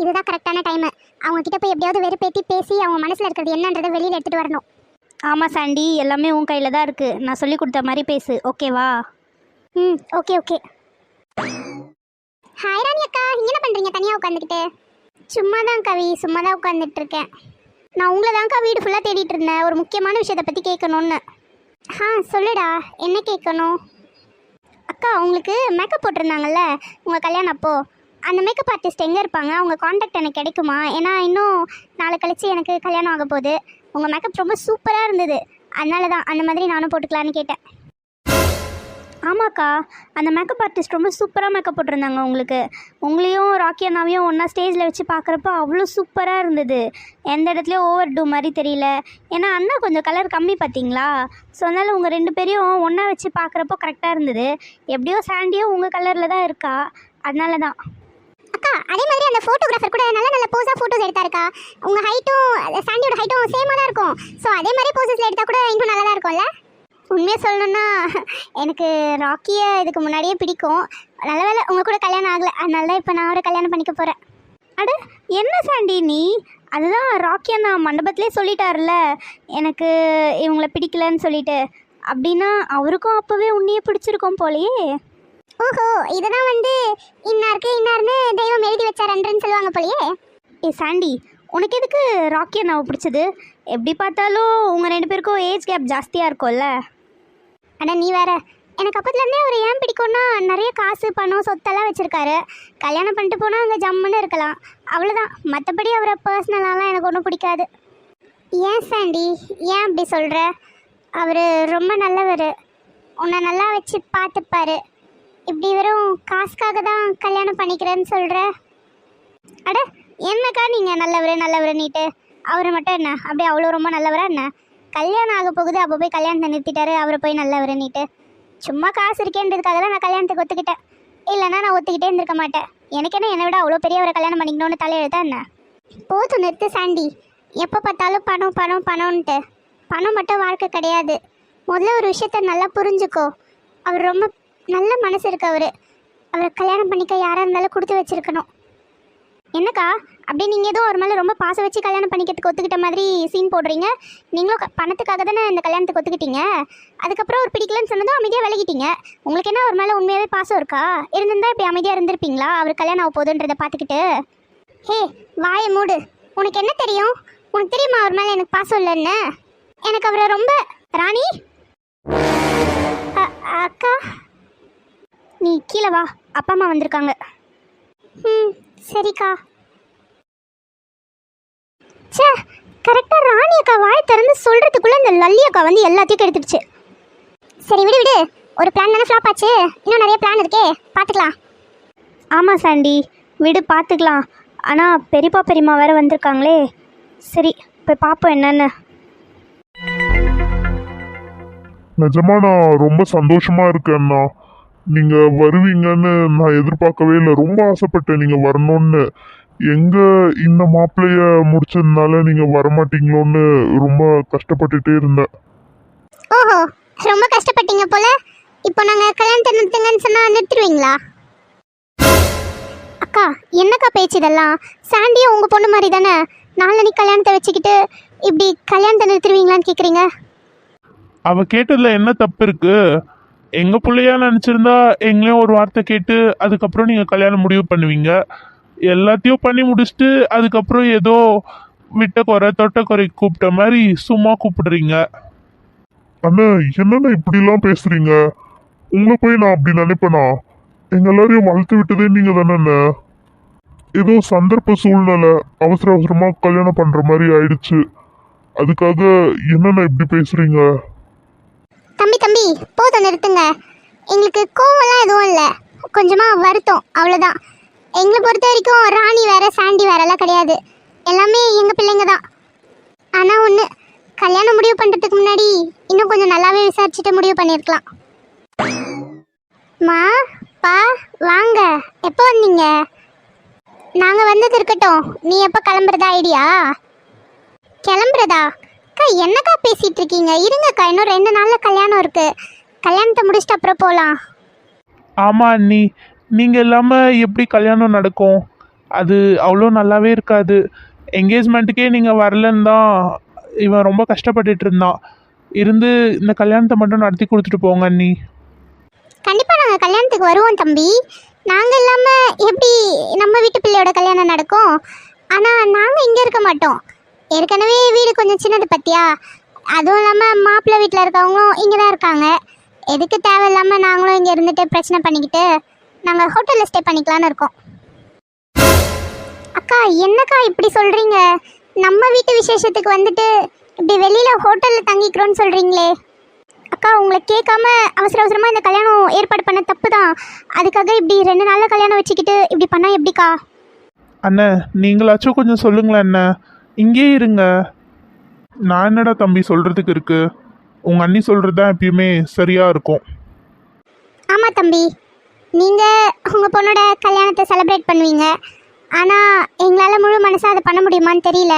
இதுதான் கரெக்டான டைம் அவங்க கிட்ட போய் எப்படியாவது வெறுப்பேத்தி பேசி அவங்க மனசுல இருக்கிறது என்னன்றதை வெளியில எடுத்துட்டு வரணும். ஆமாம் சாண்டி. எல்லாமே உன் கையில் தான் இருக்குது நான் சொல்லி கொடுத்த மாதிரி பேசு. ஓகேவா ம் ஓகே ஓகே ஹாய் ராணி அக்கா. இங்க என்ன பண்றீங்க? தனியா உட்காந்துக்கிட்டு சும்மா தான் கவி சும்மா தான் உட்காந்துட்டு இருக்கேன். நான் உங்களை தான்க்கா வீடு ஃபுல்லாக தேடிட்டு இருந்தேன். ஒரு முக்கியமான விஷயத்தை பற்றி கேட்கணும்னு. ஆ சொல்லுடா. என்ன கேட்கணும்? அக்கா உங்களுக்கு மேக்கப் போட்டிருந்தாங்கல்ல? உங்கள் கல்யாணம் அப்போ? அந்த மேக்கப் ஆர்டிஸ்ட் எங்கே இருப்பாங்க? அவங்க காண்டாக்ட் எனக்கு கிடைக்குமா? ஏன்னா இன்னும் நாளை கழிச்சு எனக்கு கல்யாணம் ஆக போகுது. உங்கள் மேக்கப் ரொம்ப சூப்பராக இருந்தது. அதனால தான் அந்த மாதிரி நானும் போட்டுக்கலான்னு கேட்டேன். ஆமாக்கா. அந்த மேக்கப் ஆர்டிஸ்ட் ரொம்ப சூப்பராக மேக்கப் போட்டிருந்தாங்க உங்களுக்கு. உங்களையும் ராக்கி அண்ணாவையும் ஒன்றா ஸ்டேஜில் வச்சு பார்க்குறப்ப அவ்வளோ சூப்பராக இருந்தது. எந்த இடத்துலையும் ஓவர் டூ மாதிரி தெரியல. ஏன்னா அண்ணா கொஞ்சம் கலர் கம்மி பார்த்தீங்களா ஸோ அதனால் உங்கள் ரெண்டு பேரையும் ஒன்றா வச்சு பார்க்குறப்போ கரெக்டாக இருந்தது. எப்படியோ சாண்டியோ உங்கள் கலரில் தான் இருக்கா? அதனால தான் அக்கா அதே மாதிரி அந்த ஃபோட்டோகிராஃபர் கூட நல்ல நல்ல போஸாக ஃபோட்டோஸ் எடுத்தாருக்கா? உங்கள் ஹைட்டும் சாண்டியோட ஹைட்டும் சேமாக தான் இருக்கும். ஸோ அதே மாதிரி போசஸில் எடுத்தால் கூட இன்னும் நல்லா தான் இருக்கும்ல? உண்மையாக சொல்லணும்னா எனக்கு ராக்கியை இதுக்கு முன்னாடியே பிடிக்கும். நல்ல வேலை உங்கள் கூட கல்யாணம் ஆகலை. அதனால தான் இப்போ நான் ஒரு கல்யாணம் பண்ணிக்க போகிறேன் அட என்ன சாண்டி நீ? அதுதான் ராக்கி அண்ணா மண்டபத்திலே சொல்லிட்டார்ல எனக்கு இவங்கள பிடிக்கலன்னு சொல்லிட்டு. அப்படின்னா அவருக்கும் அப்போவே உன்னையே பிடிச்சிருக்கும் போலயே. ஓஹோ இததான் வந்து இன்னாருக்கு இன்னார்னு தெய்வம் எழுதி வச்சாரன்றன்னு சொல்லுவாங்க போலயே. ஏ சாண்டி உனக்கு எதுக்கு ராக்கி அண்ணாவை பிடிச்சது? எப்படி பார்த்தாலும் உங்கள் ரெண்டு பேருக்கும் ஏஜ் கேப் ஜாஸ்தியாக இருக்கும்ல. அட நீ வேற. எனக்கு அப்பத்துலேருந்தே அவர் ஏன் பிடிக்கும்னா நிறைய காசு பணம் சொத்தெல்லாம் வச்சுருக்காரு. கல்யாணம் பண்ணிட்டு போனால் அங்கே ஜம்முன்னு இருக்கலாம். அவ்வளோதான் மற்றபடி அவரை பர்சனலாலாம் எனக்கு ஒன்றும் பிடிக்காது. ஏன் சாண்டி? ஏன் அப்படி சொல்கிற அவர் ரொம்ப நல்லவர். உன்னை நல்லா வச்சு பார்த்துப்பாரு. இப்படி வெறும் காசுக்காக தான் கல்யாணம் பண்ணிக்கிறேன்னு சொல்கிற அட என்னக்கா நீங்கள் நல்லவர் நீட்டு. அவர் மட்டும் என்ன? அப்படியே அவ்வளோ ரொம்ப நல்லவரா என்ன? கல்யாணம் ஆக போகுது அப்போ போய் கல்யாணத்தை நிறுத்திட்டாரு அவரை போய் நல்லவருன்னிட்டு சும்மா காசு இருக்கேன்றதுக்காக தான் நான் கல்யாணத்துக்கு ஒத்துக்கிட்டேன். இல்லைன்னா நான் ஒத்துக்கிட்டே இருந்திருக்க மாட்டேன். எனக்கு என்ன என்னை விட அவ்வளோ பெரியவரை கல்யாணம் பண்ணிக்கணும்னு தலையெழுத்தா என்ன? போதும் நிறுத்து சாண்டி. எப்போ பார்த்தாலும் பணம் பணம் பணம்ன்ட்டு. பணம் மட்டும் வாழ்க்கை கிடையாது. முதல்ல ஒரு விஷயத்த நல்லா புரிஞ்சுக்கோ. அவர் ரொம்ப நல்ல மனசு இருக்கு அவர். அவரை கல்யாணம் பண்ணிக்க யாராக இருந்தாலும் கொடுத்து வச்சிருக்கணும். என்னக்கா? அப்படி நீங்கள் ஏதோ ஒரு மேலே ரொம்ப பாசம் வச்சு கல்யாணம் பண்ணிக்கிறதுக்கு ஒத்துக்கிட்ட மாதிரி சீன் போடுறீங்க. நீங்களும் பணத்துக்காக தானே இந்த கல்யாணத்துக்கு ஒத்துக்கிட்டீங்க. அதுக்கப்புறம் ஒரு பிடிக்கலன்னு சொன்னதும் அமைதியாக விலகிட்டீங்க. உங்களுக்கு என்ன ஒரு மேலே உண்மையாகவே பாசம் இருக்கா? இருந்திருந்தால் இப்படி அமைதியாக இருந்திருப்பீங்களா? அவர் கல்யாணம் ஆக போதுன்றதை பார்த்துக்கிட்டு. ஹே வாய மூடு. உனக்கு என்ன தெரியும்? உனக்கு தெரியுமா அவர் மேலே எனக்கு பாசம் இல்லைன்னு? எனக்கு அவரை ரொம்ப ராணி? அ- அக்கா? நீ கீழே வா. அப்பா அம்மா வந்திருக்காங்க. ம் சரிக்கா. ச்சே கரெக்டாக ராணி அக்கா வாய் திறந்து சொல்கிறதுக்குள்ளே இந்த லல்லி அக்கா வந்து எல்லாத்தையும் கெடுத்துடுச்சு. சரி விடு விடு. ஒரு பிளான் தானே ஃப்ளாப் ஆச்சு. இன்னும் நிறைய பிளான் இருக்கே. பார்த்துக்கலாம் ஆமாம் சாண்டி. விடு பார்த்துக்கலாம் ஆனால் பெரியப்பா பெரியம்மா வேறு வந்திருக்காங்களே. சரி போய் பார்ப்போம் என்னென்னு. நிஜமா நான் ரொம்ப சந்தோஷமா இருக்கேன்னா நீங்க வருவீங்கன்னு நான் எதிர்பார்க்கவே இல்லை. ரொம்ப ஆசைப்பட்டேன் நீங்க வரணும்னு. எங்க இந்த மாப்பிள்ளைய முடிச்சதுனால நீங்க வரமாட்டீங்களோன்னு ரொம்ப கஷ்டப்பட்டுட்டே இருந்தேன். ஓஹோ ரொம்ப கஷ்டப்பட்டீங்க போல. இப்போ நாங்கள் கல்யாணத்தை நிறுத்துங்கன்னு சொன்னால் நிறுத்திடுவீங்களா? அக்கா என்னக்கா பேச்சு இதெல்லாம்? சாண்டியும் உங்கள் பொண்ணு மாதிரி தானே? நாளன்னைக்கு கல்யாணத்தை வச்சுக்கிட்டு இப்படி கல்யாணத்தை நிறுத்திடுவீங்களான்னு கேட்குறீங்க அவ கேட்டதுல என்ன தப்பு இருக்கு? எங்க பிள்ளையா நினைச்சிருந்தா எங்களையும் ஒரு வார்த்தை கேட்டு அதுக்கப்புறம் நீங்க கல்யாணம் முடிவு பண்ணுவீங்க. எல்லாத்தையும் பண்ணி முடிச்சுட்டு அதுக்கப்புறம் ஏதோ விட்ட குறை தொட்ட குறை கூப்பிட்ட மாதிரி சும்மா கூப்பிடுறீங்க. அண்ணா என்னண்ணா இப்படிலாம் பேசுறீங்க? உங்களை போய் நான் அப்படி நினைப்பேனா? எங்க எல்லாரையும் வளர்த்து விட்டதே நீங்க தானே ஏதோ சந்தர்ப்ப சூழ்நிலை அவசர அவசரமா கல்யாணம் பண்ற மாதிரி ஆயிடுச்சு. அதுக்காக என்னண்ணா இப்படி பேசுறீங்க? தம்பி தம்பி போதும் நிறுத்துங்க. எங்களுக்கு கோவம்லாம் எதுவும் இல்லை. கொஞ்சமாக வருத்தம் அவ்வளோதான் எங்களை பொறுத்த வரைக்கும் ராணி வேற சாண்டி வேறெல்லாம் கிடையாது. எல்லாமே எங்கள் பிள்ளைங்க தான். ஆனால் ஒன்று கல்யாணம் முடிவு பண்ணுறதுக்கு முன்னாடி இன்னும் கொஞ்சம் நல்லாவே விசாரிச்சுட்டு முடிவு பண்ணியிருக்கலாம். மா பா வாங்க. எப்போ வந்தீங்க? நாங்கள் வந்தது இருக்கட்டும். நீ எப்போ கிளம்புறதா ஐடியா? கிளம்புறதா? அக்கா என்னக்கா பேசிட்டு இருக்கீங்க இருங்கக்கா இன்னும் ரெண்டு நாள்ல கல்யாணம் இருக்கு. கல்யாணத்தை முடிச்சிட்டு அப்புறம் போகலாம் ஆமா அண்ணி. நீங்கள் இல்லாமல் எப்படி கல்யாணம் நடக்கும்? அது அவ்வளோ நல்லாவே இருக்காது. என்கேஜ்மெண்ட்டுக்கே நீங்கள் வரலன்னு தான் இவன் ரொம்ப கஷ்டப்பட்டுட்டு இருந்தான். இருந்து இந்த கல்யாணத்தை மட்டும் நடத்தி கொடுத்துட்டு போங்க அண்ணி. கண்டிப்பாக நாங்கள் கல்யாணத்துக்கு வருவோம் தம்பி. நாங்கள் இல்லாமல் எப்படி நம்ம வீட்டு பிள்ளையோட கல்யாணம் நடக்கும்? ஆனால் நாங்கள் இங்கே இருக்க மாட்டோம். ஏற்கனவே வீடு கொஞ்சம் சின்னது பத்தியா? அதுவும் இல்லாமல் மாப்பிள்ளை வீட்டில் இருக்கவங்களும் இங்கே தான் இருக்காங்க. எதுக்கு தேவையில்லாமல் நாங்களும் இங்கே இருந்துட்டு பிரச்சனை பண்ணிக்கிட்டு நாங்கள் ஹோட்டலில் ஸ்டே பண்ணிக்கலான்னு இருக்கோம். அக்கா என்னக்கா இப்படி சொல்கிறீங்க நம்ம வீட்டு விசேஷத்துக்கு வந்துட்டு இப்படி வெளியில் ஹோட்டலில் தங்கிக்கிறோன்னு சொல்கிறீங்களே அக்கா உங்களை கேட்காம அவசர அவசரமாக இந்த கல்யாணம் ஏற்பாடு பண்ண தப்பு தான் அதுக்காக இப்படி ரெண்டு நாளில் கல்யாணம் வச்சுக்கிட்டு இப்படி பண்ணால் எப்படிக்கா? அண்ணே நீங்களாச்சும் கொஞ்சம் சொல்லுங்களேன் அண்ணன் இங்கே இருங்க. நான் என்னடா தம்பி சொல்கிறதுக்கு இருக்கு? உங்கள் அண்ணி சொல்கிறது தான் எப்பயுமே சரியாக இருக்கும். ஆமாம் தம்பி. நீங்கள் உங்கள் பொண்ணோட கல்யாணத்தை செலிப்ரேட் பண்ணுவீங்க. ஆனால் எங்களால் முழு மனசாக அதை பண்ண முடியுமான்னு தெரியல.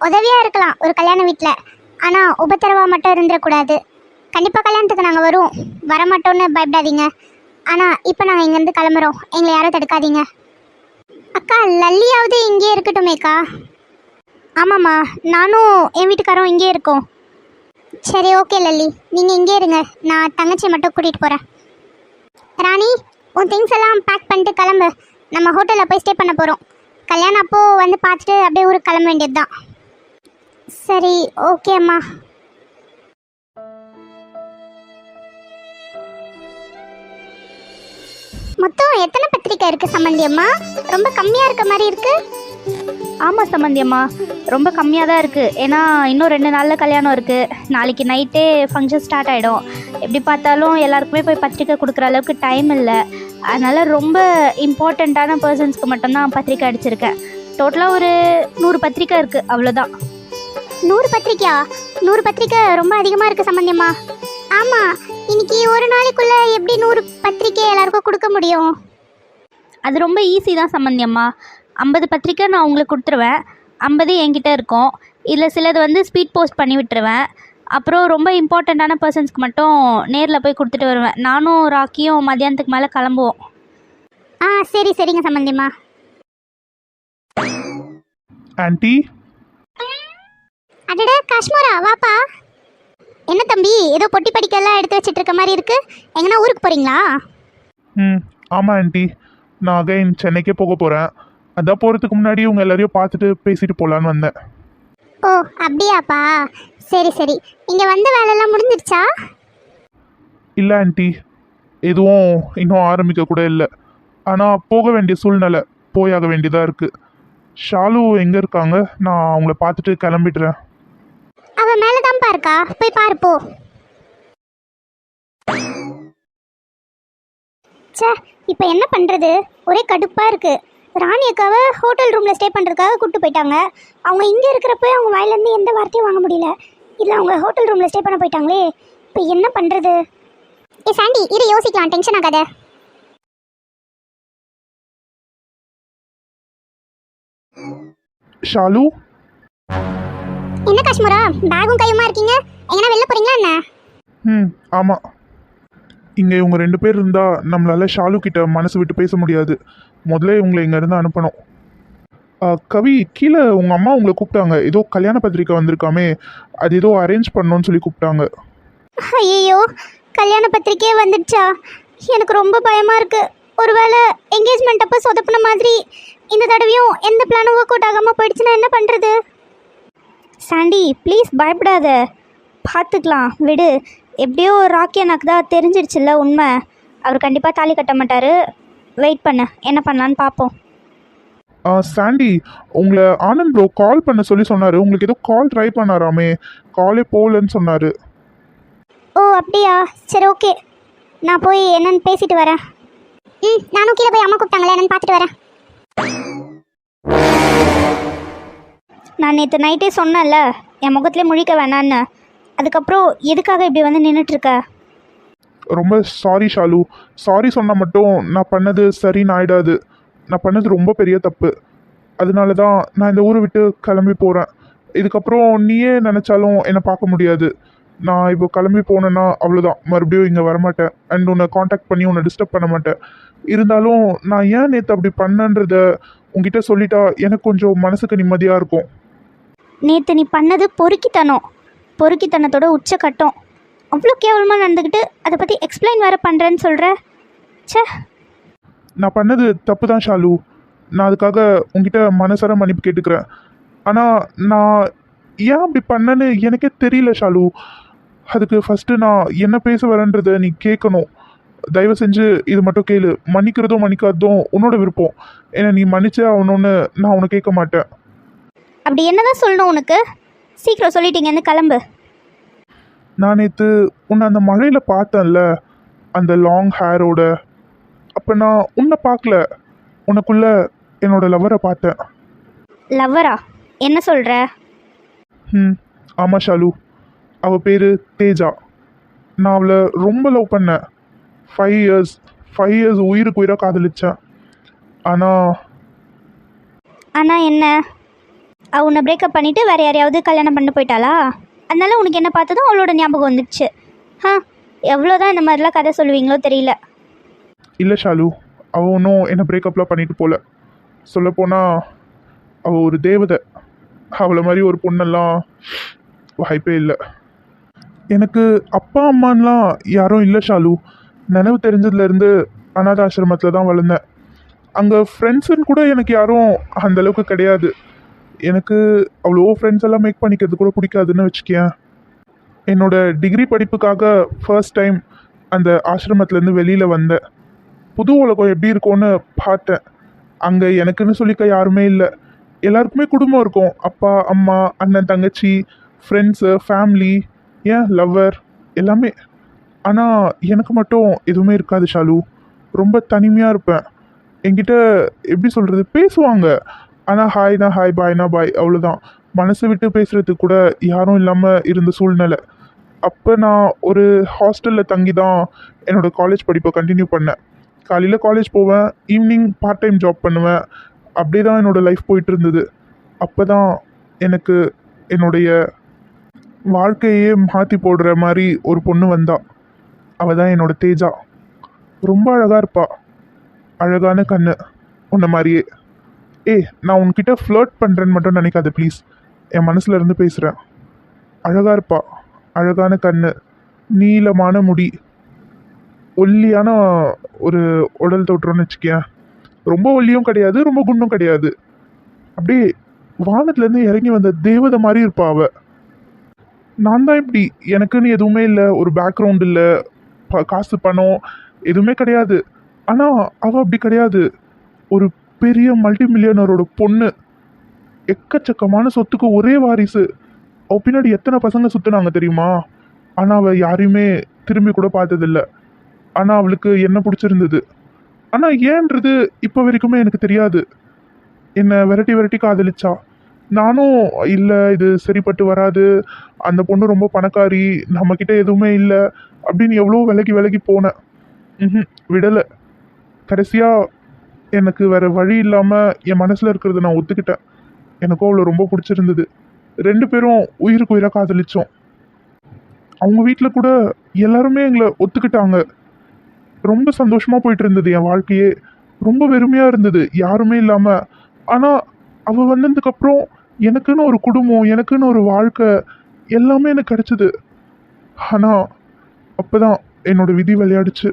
உதவியாக இருக்கலாம் ஒரு கல்யாண வீட்டில் ஆனால் உபத்திரவா மட்டும் இருந்துடக்கூடாது. கண்டிப்பாக கல்யாணத்துக்கு நாங்கள் வர மாட்டோம்னு பயப்படாதீங்க. ஆனால் இப்போ நாங்கள் இங்கேருந்து கிளம்புறோம். எங்களை யாரும் தடுக்காதீங்க. அக்கா லல்லியாவது இங்கே இருக்கட்டுமேக்கா. ஆமாம்மா நானும் என் வீட்டுக்காரரும் இங்கே இருக்கோம். சரி ஓகே லல்லி. நீங்கள் இங்கே இருங்க. நான் தங்கச்சியை மட்டும் கூட்டிகிட்டு போகிறேன் ராணி உன் திங்ஸ் எல்லாம் பேக் பண்ணிட்டு கிளம்பு. நம்ம ஹோட்டலில் போய் ஸ்டே பண்ண போகிறோம் கல்யாணம் அப்போது வந்து பார்த்துட்டு அப்படியே ஊருக்கு கிளம்ப வேண்டியது தான் சரி ஓகே அம்மா. மொத்தம் எத்தனை பத்திரிக்கை இருக்குது சம்மந்தி அம்மா? ரொம்ப கம்மியாக இருக்க மாதிரி இருக்குது ஆமாம் சம்மந்தியம்மா ரொம்ப கம்மியாக தான் இருக்குது ஏன்னா இன்னும் ரெண்டு நாளில் கல்யாணம் இருக்குது நாளைக்கு நைட்டே ஃபங்க்ஷன் ஸ்டார்ட் ஆகிடும் எப்படி பார்த்தாலும் எல்லாருக்குமே போய் பத்திரிக்கை கொடுக்குற அளவுக்கு டைம் இல்லை. அதனால் ரொம்ப இம்பார்ட்டண்ட்டான பர்சன்ஸ்க்கு மட்டும்தான் பத்திரிக்கை அடிச்சிருக்கேன். டோட்டலாக ஒரு நூறு பத்திரிக்கை இருக்குது அவ்வளோதான் நூறு பத்திரிக்கையா? நூறு பத்திரிக்கை ரொம்ப அதிகமாக இருக்கு சம்மந்தியம்மா ஆமாம் இன்னைக்கு ஒரு நாளைக்குள்ள எப்படி நூறு பத்திரிக்கை எல்லாருக்கும் கொடுக்க முடியும்? அது ரொம்ப ஈஸி தான் சம்மந்தியம்மா ஐம்பது பத்திரிக்கை நான் உங்களுக்கு கொடுத்துருவேன். ஐம்பது என்கிட்ட இருக்கும். இதில் சிலது வந்து ஸ்பீட் போஸ்ட் பண்ணி விட்டுருவேன். அப்புறம் ரொம்ப இம்பார்ட்டண்ட்டான பர்சன்ஸ்க்கு மட்டும் நேரில் போய் கொடுத்துட்டு வருவேன். நானும் ராக்கியும் மத்தியானத்துக்கு மேலே கிளம்புவோம். ஆ சரி சரிங்க சம்மந்தியம்மா ஆன்ட்டி அடடா காஷ்மீரா? வாப்பா. என்ன தம்பி ஏதோ பொட்டி படிக்கெல்லாம் எடுத்து வச்சிட்டு இருக்க மாதிரி இருக்கு. எங்கன்னா ஊருக்கு போறீங்களா? ம் ஆமாம் ஆன்ட்டி நான் அகைன் சென்னைக்கே போக போகிறேன் அதான் போகிறதுக்கு முன்னாடி உங்கள் எல்லாரையும் பார்த்துட்டு பேசிட்டு போகலான்னு வந்தேன். ஓ அப்படியாப்பா. சரி சரி. இங்க வந்த வேலையெல்லாம் முடிஞ்சிருச்சா? இல்லை ஆன்ட்டி எதுவும் இன்னும் ஆரம்பிக்க கூட இல்லை. ஆனால் போக வேண்டிய சூழ்நிலை போயாக வேண்டியதாக இருக்குது ஷாலு எங்கே இருக்காங்க? நான் அவங்கள பார்த்துட்டு கிளம்பிடுறேன். அவ மேலதான்ப்பா இருக்கா? போய் பாரு போ. ச்சே இப்போ என்ன பண்றது? ஒரே கடுப்பா இருக்கு. ராணி அக்காவை ஹோட்டல் ரூம்ல ஸ்டே பண்றதுக்காக கூட்டு போயிட்டாங்க. அவங்க இங்க இருக்கிறப்ப அவங்க வாயில இருந்து எந்த வார்த்தையும் வாங்க முடியல. இல்ல அவங்க ஹோட்டல் ரூம்ல ஸ்டே பண்ண போயிட்டாங்களே. இப்போ என்ன பண்றது? ஏ சாண்டி இரு யோசிக்கலாம். டென்ஷன் ஆகாத. ஷாலு? என்ன காஷ்மீரா? பேகும் கையுமா இருக்கீங்க? எங்கன்னா வெளில போறீங்களா என்ன? ம் ஆமாம் இங்கே இவங்க ரெண்டு பேர் இருந்தால் நம்மளால் ஷாலு கிட்ட மனசு விட்டு பேச முடியாது. முதல்ல இவங்களை இங்கேருந்து அனுப்பணும். கவி கீழே உங்கள் அம்மா உங்களை கூப்பிட்டாங்க. ஏதோ கல்யாண பத்திரிக்கை வந்திருக்காமே. அது ஏதோ அரேஞ்ச் பண்ணணும்னு சொல்லி கூப்பிட்டாங்க. ஐயோ கல்யாண பத்திரிக்கையே வந்துடுச்சா? எனக்கு ரொம்ப பயமாக இருக்குது ஒருவேளை என்கேஜ்மெண்ட் அப்போ சொதப்புன மாதிரி இந்த தடவையும் எந்த பிளானும் ஒர்க் அவுட் ஆகாமல் போயிடுச்சுன்னா என்ன பண்ணுறது சாண்டி ப்ளீஸ் பயப்படாத. பார்த்துக்கலாம் விடு. எப்படியோ ராக்கி எனக்கு தான் தெரிஞ்சிருச்சுல்ல உண்மை. அவர் கண்டிப்பாக தாலி கட்ட மாட்டார். வெயிட் பண்ணு. என்ன பண்ணலான்னு பார்ப்போம் சாண்டி உங்களை ஆனந்த் ப்ரோ கால் பண்ண சொல்லி சொன்னார். உங்களுக்கு ஏதோ கால் ட்ரை பண்ணாராமே. காலே போகலன்னு சொன்னார். ஓ அப்படியா? சரி ஓகே நான் போய் என்னன்னு பேசிட்டு வரேன். ம் நானும் கீழே போய் அம்மா கூப்பிட்டாங்களே என்னன்னு பார்த்துட்டு வரேன். நான் நேற்று நைட்டே சொன்னேன்ல என் முகத்திலே முழிக்க வேணான்னு. அதுக்கப்புறம் எதுக்காக இப்படி வந்து நின்றுட்டுருக்க ரொம்ப சாரி ஷாலு. சாரி சொன்னால் மட்டும் நான் பண்ணது சரின்னு ஆயிடாது. நான் பண்ணது ரொம்ப பெரிய தப்பு. அதனால தான் நான் இந்த ஊரை விட்டு கிளம்பி போகிறேன் இதுக்கப்புறம் நீயே நினச்சாலும் என்னை பார்க்க முடியாது. நான் இப்போ கிளம்பி போனேன்னா அவ்வளோதான் மறுபடியும் இங்கே வரமாட்டேன். அண்ட் உன்னை காண்டாக்ட் பண்ணி உன்னை டிஸ்டர்ப் பண்ண மாட்டேன். இருந்தாலும் நான் ஏன் நேற்று அப்படி பண்ணன்றத உங்ககிட்ட சொல்லிட்டா எனக்கு கொஞ்சம் மனசுக்கு நிம்மதியாக இருக்கும். நேற்று நீ பண்ணது பொறுக்கித்தனம். பொறுக்கித்தனத்தோட உச்சக்கட்டம் அவ்வளோ கேவலமாக நடந்துக்கிட்டு அதை பற்றி எக்ஸ்பிளைன் வேறு பண்ணுறேன்னு சொல்கிற ச்சே. நான் பண்ணது தப்பு தான் ஷாலு. நான் அதுக்காக உங்ககிட்ட மனசார மன்னிப்பு கேட்டுக்கிறேன். ஆனால் நான் ஏன் அப்படி பண்ணேன்னு எனக்கே தெரியல ஷாலு. அதுக்கு ஃபஸ்ட்டு நான் என்ன பேச வரேன்றதை நீ கேட்கணும் தயவு செஞ்சு இது மட்டும் கேளு. மன்னிக்கிறதும் மன்னிக்காததும் உன்னோட விருப்பம். ஏன்னா நீ மன்னிச்சே ஆகணும்னு நான் உன்னை கேட்க மாட்டேன். அப்படி என்னதான் சொல்லணும் உனக்கு? சீக்கிரம் சொல்லிட்டீங்க இந்த கிளம்பு. நான் நேற்று உன்னை அந்த மழையில் பார்த்தேன்ல அந்த லாங் ஹேரோட அப்போ நான் உன்னை பார்க்கல. உனக்குள்ள என்னோட லவரை பார்த்தேன். லவ்வரா என்ன சொல்கிற ம் ஆமாம் ஷாலு. அவள் பேர் தேஜா. நான் அவளை ரொம்ப லவ் பண்ணேன். ஃபைவ் இயர்ஸ் ஃபைவ் இயர்ஸ் உயிருக்கு உயிராக காதலிச்சேன். ஆனால் ஆனால் என்ன? அவள் உன்னை பிரேக்கப் பண்ணிவிட்டு வேறு யாரையாவது கல்யாணம் பண்ணி போயிட்டாளா? அதனால் உனக்கு என்ன பார்த்ததும் அவளோட ஞாபகம் வந்துடுச்சு. ஆ எவ்வளோதான் இந்த மாதிரிலாம் கதை சொல்லுவீங்களோ தெரியல. இல்லை ஷாலு அவள் ஒன்றும் என்னை பிரேக்கப்லாம் பண்ணிட்டு போகல சொல்லப்போனால் அவள் ஒரு தேவதை. அவளை மாதிரி ஒரு பொண்ணெல்லாம் வாய்ப்பே இல்லை. எனக்கு அப்பா அம்மான்லாம் யாரும் இல்லை ஷாலு. நினைவு தெரிஞ்சதுலேருந்து அனாத ஆசிரமத்தில் தான் வளர்ந்தேன். அங்கே ஃப்ரெண்ட்ஸுன்னு கூட எனக்கு யாரும் அந்த அளவுக்கு கிடையாது. எனக்கு அவ்வளோ ஃப்ரெண்ட்ஸ் எல்லாம் மேக் பண்ணிக்கிறது கூட பிடிக்காதுன்னு வச்சுக்கேன். என்னோட டிகிரி படிப்புக்காக ஃபர்ஸ்ட் டைம் அந்த ஆசிரமத்துலேருந்து வெளியில் வந்தேன். புது உலகம் எப்படி இருக்கும்னு பார்த்தேன். அங்கே எனக்குன்னு சொல்லிக்க யாருமே இல்லை. எல்லாருக்குமே குடும்பம் இருக்கும். அப்பா அம்மா அண்ணன் தங்கச்சி ஃப்ரெண்ட்ஸு ஃபேமிலி ஏன் லவ்வர் எல்லாமே. ஆனால் எனக்கு மட்டும் எதுவுமே இருக்காது ஷாலு. ரொம்ப தனிமையாக இருப்பேன். என்கிட்ட எப்படி சொல்கிறது பேசுவாங்க. ஆனால் ஹாய்னா ஹாய் பாய்னா பாய் அவ்வளோதான் மனசு விட்டு பேசுகிறதுக்கு கூட யாரும் இல்லாமல் இருந்த சூழ்நிலை. அப்போ நான் ஒரு ஹாஸ்டலில் தங்கி தான் என்னோட காலேஜ் படிப்பை கண்டினியூ பண்ணேன். காலையில் காலேஜ் போவேன் ஈவினிங் பார்ட் டைம் ஜாப் பண்ணுவேன். அப்படியே தான் என்னோடய லைஃப் போயிட்டு இருந்தது அப்போ தான் எனக்கு என்னுடைய வாழ்க்கையே மாற்றி போடுற மாதிரி ஒரு பொண்ணு வந்தா. அவள் தான் என்னோட தேஜா. ரொம்ப அழகாக இருப்பாள் அழகான கண்ணு. உன்ன மாதிரியே. ஏய் நான் உன்கிட்ட ஃப்ளர்ட் பண்ணுறேன்னு மட்டும் நினைக்காத ப்ளீஸ் என் மனசில் இருந்து பேசுகிறேன் அழகாக இருப்பா. அழகான கண்ணு. நீளமான முடி. ஒல்லியான ஒரு உடல் தோற்றம்னு வச்சுக்கேன். ரொம்ப ஒல்லியும் கிடையாது ரொம்ப குண்டும் கிடையாது. அப்படியே வானத்துலேருந்து இறங்கி வந்த தேவதை மாதிரி இருப்பா அவ. நான் தான் இப்படி. எனக்குன்னு எதுவுமே இல்லை. ஒரு பேக்ரவுண்ட் இல்லை. ப- காசு பணம் எதுவுமே கிடையாது. ஆனால் அவள் அப்படி கிடையாது. ஒரு பெரிய மல்டி மில்லியனரோட பொண்ணு. எக்கச்சக்கமான சொத்துக்கு ஒரே வாரிசு. அவ பின்னாடி எத்தனை பசங்க சுத்துனாங்க தெரியுமா? ஆனால் அவள் யாரையுமே திரும்பி கூட பார்த்ததில்ல. ஆனால் அவளுக்கு என்ன பிடிச்சிருந்தது? ஆனால் ஏன்றது இப்போ வரைக்குமே எனக்கு தெரியாது. என்னை விரட்டி விரட்டி காதலிச்சா. நானும் இல்லை இது சரிப்பட்டு வராது. அந்த பொண்ணு ரொம்ப பணக்காரி. நம்மக்கிட்ட எதுவுமே இல்லை. அப்படின்னு எவ்வளோ விலகி விலகி போனேன். ம் விடலை. கடைசியாக எனக்கு வேற வழி இல்லாமல் என் மனசில் இருக்கிறத நான் ஒத்துக்கிட்டேன். எனக்கும் அவளை ரொம்ப பிடிச்சிருந்தது. ரெண்டு பேரும் உயிருக்கு உயிராக காதலிச்சோம். அவங்க வீட்டில் கூட எல்லாருமே எங்களை ஒத்துக்கிட்டாங்க. ரொம்ப சந்தோஷமாக போயிட்டு இருந்தது என் வாழ்க்கையே. ரொம்ப வெறுமையாக இருந்தது யாருமே இல்லாமல் ஆனால் அவள் வந்ததுக்கப்புறம் எனக்குன்னு ஒரு குடும்பம் எனக்குன்னு ஒரு வாழ்க்கை எல்லாமே எனக்கு கிடைச்சிது. ஆனால் அப்போ தான் என்னோட விதி விளையாடுச்சு.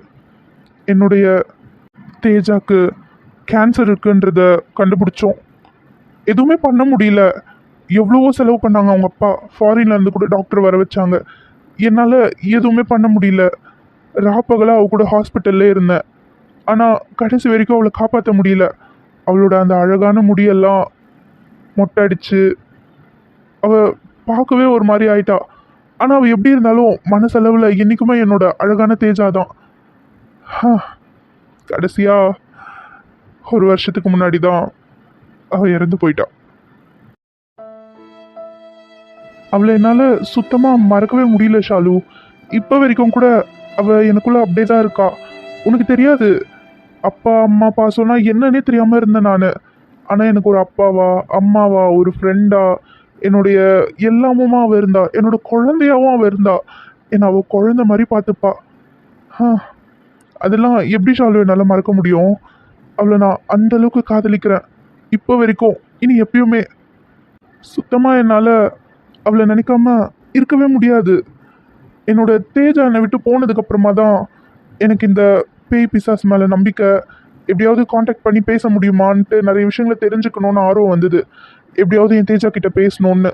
என்னுடைய தேஜாக்கு கேன்சர் இருக்குன்றத கண்டுபிடிச்சோம். எதுவுமே பண்ண முடியல. எவ்வளவோ செலவு பண்ணாங்க அவங்க அப்பா. ஃபாரின்லேருந்து கூட டாக்டர் வர வச்சாங்க. என்னால் எதுவுமே பண்ண முடியல. ராப்பகலாக அவ கூட ஹாஸ்பிட்டல்லே இருந்தேன் ஆனால் கடைசி வரைக்கும் அவளை காப்பாற்ற முடியல. அவளோட அந்த அழகான முடியெல்லாம் மொட்டை அடிச்சு அவள் பார்க்கவே ஒரு மாதிரி ஆயிட்டா. ஆனால் அவள் எப்படி இருந்தாலும் மனசளவில் என்றைக்குமே என்னோட அழகான தேஜா தான். கடைசியாக ஒரு வருஷத்துக்கு முன்னாடி தான் அவள் இறந்து போயிட்டா. அவளை என்னால் சுத்தமாக மறக்கவே முடியல ஷாலு. இப்போ வரைக்கும் கூட அவள் எனக்குள்ளே அப்படியே தான் இருக்கா. உனக்கு தெரியாது அப்பா அம்மா பாசம்னா என்னன்னே தெரியாமல் இருந்தேன் நான். ஆனால் எனக்கு ஒரு அப்பாவா அம்மாவா ஒரு ஃப்ரெண்டா என்னுடைய எல்லாமுமா அவள் இருந்தா என்னோட குழந்தையாவும் அவள் இருந்தா என்னை அவள் குழந்த மாதிரி பார்த்துப்பா. அதெல்லாம் எப்படி ஷாலு என்னால் மறக்க முடியும்? அவளை நான் அந்த அளவுக்கு காதலிக்கிறேன். இப்போ வரைக்கும் இனி எப்பயுமே சுத்தமாக என்னால் அவளை நினைக்காம இருக்கவே முடியாது. என்னோட தேஜா என்னை விட்டு போனதுக்கப்புறமா தான் எனக்கு இந்த பேய் பிசாஸ் மேலே நம்பிக்கை. எப்படியாவது காண்டாக்ட் பண்ணி பேச முடியுமான்ட்டு நிறைய விஷயங்களை தெரிஞ்சுக்கணும்னு ஆர்வம் வந்தது. எப்படியாவது என் தேஜா கிட்ட பேசணும்னு.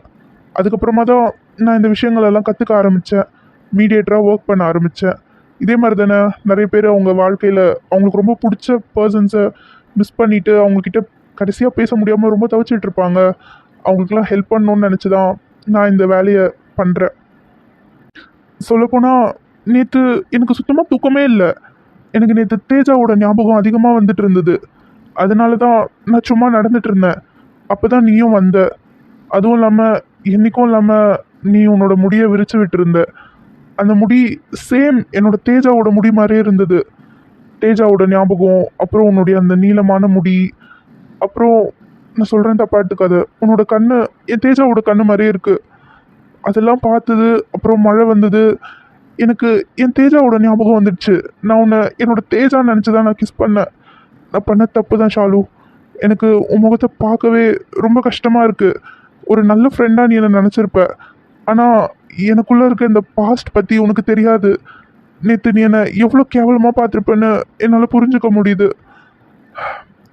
அதுக்கப்புறமா தான் நான் இந்த விஷயங்களெல்லாம் கற்றுக்க ஆரம்பித்தேன் மீடியேட்டராக ஒர்க் பண்ண ஆரம்பித்தேன் இதே மாதிரி தானே நிறைய பேர் அவங்க வாழ்க்கையில் அவங்களுக்கு ரொம்ப பிடிச்ச பர்சன்ஸை மிஸ் பண்ணிவிட்டு அவங்கக்கிட்ட கடைசியாக பேச முடியாமல் ரொம்ப தவிச்சிட்டு இருப்பாங்க. அவங்களுக்குலாம் ஹெல்ப் பண்ணணும்னு நினச்சி தான் நான் இந்த வேலையை பண்ணுறேன் சொல்லப்போனால் நேற்று எனக்கு சுத்தமாக தூக்கமே இல்லை. எனக்கு நேற்று தேஜாவோட ஞாபகம் அதிகமாக வந்துட்டு இருந்தது. அதனால தான் நான் சும்மா நடந்துட்டு இருந்தேன். அப்போ தான் நீயும் வந்த. அதுவும் இல்லாமல் என்றைக்கும் இல்லாமல் நீ உன்னோட முடியை விரிச்சு விட்டுருந்த. அந்த முடி சேம் என்னோட தேஜாவோட முடி மாதிரியே இருந்தது. தேஜாவோட ஞாபகம் அப்புறம் உன்னுடைய அந்த நீளமான முடி அப்புறம் நான் சொல்கிறேன் தப்பா எடுத்துக்காத. உன்னோட கண்ணு என் தேஜாவோட கண்ணு மாதிரியே இருக்குது அதெல்லாம் பார்த்தது அப்புறம் மழை வந்தது. எனக்கு என் தேஜாவோட ஞாபகம் வந்துடுச்சு. நான் உன்னை என்னோட தேஜா நினச்சி தான் நான் கிஸ் பண்ணேன். நான் பண்ண தப்பு தான் ஷாலு. எனக்கு உன் முகத்தை பார்க்கவே ரொம்ப கஷ்டமாக இருக்குது ஒரு நல்ல ஃப்ரெண்டாக நீ என்னை நினச்சிருப்ப. ஆனால் எனக்குள்ளே இருக்க இந்த பாஸ்ட் பற்றி உனக்கு தெரியாது. நேற்று நீ என்னை எவ்வளோ கேவலமாக பார்த்துருப்பேன்னு என்னால் புரிஞ்சுக்க முடியுது.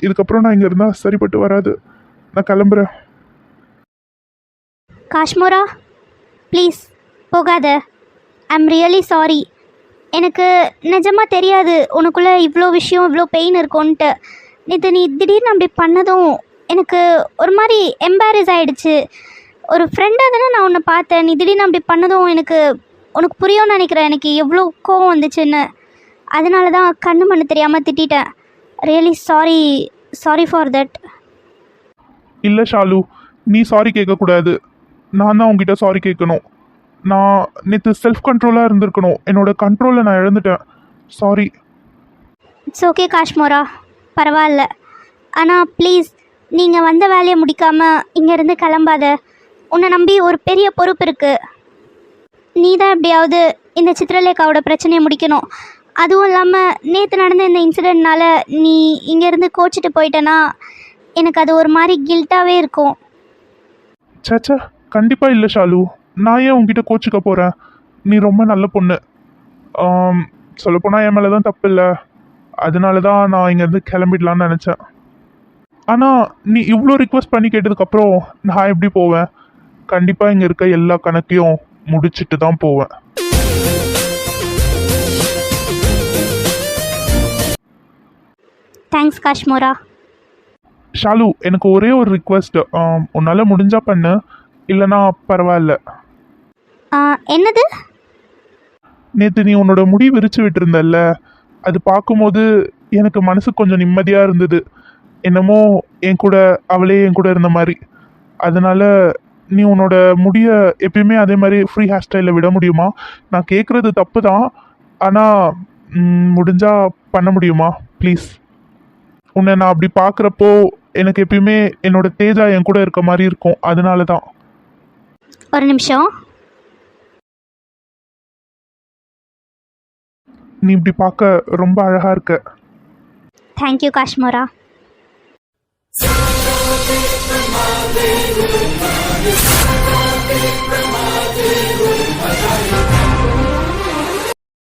இதுக்கப்புறம் நான் இங்கே இருந்தால் சரிப்பட்டு வராது. நான் கிளம்புறேன். காஷ்மோரா? ப்ளீஸ் போகாத. ஐம் ரியலி சாரி எனக்கு நிஜமாக தெரியாது உனக்குள்ளே இவ்வளோ விஷயம் இவ்வளோ பெயின் இருக்கும்ன்ட்டு. நேற்று நீ திடீர்னு அப்படி பண்ணதும் எனக்கு ஒரு மாதிரி எம்பாரஸ் ஆகிடுச்சு ஒரு ஃப்ரெண்டாக தானே நான் உன்னை பார்த்தேன். நீ திடீர்னு அப்படி பண்ணதும் எனக்கு உனக்கு புரியும்னு நினைக்கிறேன். எனக்கு எவ்வளோ கோவம் வந்துச்சுன்னு அதனால தான் கண்ணு மண்ணு தெரியாமல் திட்டிட்டேன். Really sorry sorry for that இல்லை ஷாலு நீ சாரி கேட்கக்கூடாது. நான் தான் உங்ககிட்ட சாரி கேட்கணும். நான் நேற்று செல்ஃப் கண்ட்ரோலாக இருந்திருக்கணும். என்னோட கண்ட்ரோலை நான் இழந்துட்டேன். Sorry it's okay Kashmora. பரவாயில்ல. ஆனால் ப்ளீஸ் நீங்கள் வந்த வேலையை முடிக்காமல் இங்கேருந்து கிளம்பாத. உன்னை நம்பி ஒரு பெரிய பொறுப்பு இருக்குது நீ தான் எப்படியாவது இந்த சித்திரலேகாவோட பிரச்சனையை முடிக்கணும். அதுவும் இல்லாமல் நேற்று நடந்த இந்த இன்சிடெண்ட்னால் நீ இங்கேருந்து கோச்சிட்டு போயிட்டேன்னா எனக்கு அது ஒரு மாதிரி கில்ட்டாகவே இருக்கும். சாச்சா கண்டிப்பாக இல்லை ஷாலு. நான் ஏன் உங்ககிட்ட கோச்சிக்க போகிறேன் நீ ரொம்ப நல்ல பொண்ணு. சொல்லப்போனால் என் மேலே தான் தப்பு இல்லை. அதனால தான் நான் இங்கேருந்து கிளம்பிடலான்னு நினச்சேன். ஆனால் நீ இவ்வளோ ரிக்வஸ்ட் பண்ணி கேட்டதுக்கப்புறம் நான் எப்படி போவேன்? கண்டிப்பாக இங்கே இருக்க எல்லா கணக்கையும் முடிச்சிட்டு தான் போவேன். தேங்க்ஸ் காஷ்மோரா ஷாலு எனக்கு ஒரே ஒரு ரிக்வெஸ்ட் உன்னால் முடிஞ்சா பண்ணு. இல்லைனா பரவாயில்ல. என்னது? நேற்று நீ உன்னோட முடி விரிச்சு விட்டுருந்தல்ல. அது பார்க்கும்போது எனக்கு மனசு கொஞ்சம் நிம்மதியாக இருந்தது. என்னமோ என் கூட அவளே என் கூட இருந்த மாதிரி. அதனால நீ உன்னோட முடிய எப்பயுமே அதே மாதிரி ஃப்ரீ ஹேர் ஸ்டைலில் விட முடியுமா? நான் கேட்குறது தப்பு தான் ஆனால் முடிஞ்சா பண்ண முடியுமா? ப்ளீஸ் உன்னை நான் அப்படி பார்க்குறப்போ எனக்கு எப்பயுமே என்னோட தேஜா என் கூட இருக்க மாதிரி இருக்கும். அதனால தான் ஒரு நிமிஷம். நீ இப்படி பார்க்க ரொம்ப அழகாக இருக்க. தேங்க்யூ காஷ்மோரா प्रमादे गुरु प्रमादे गुरु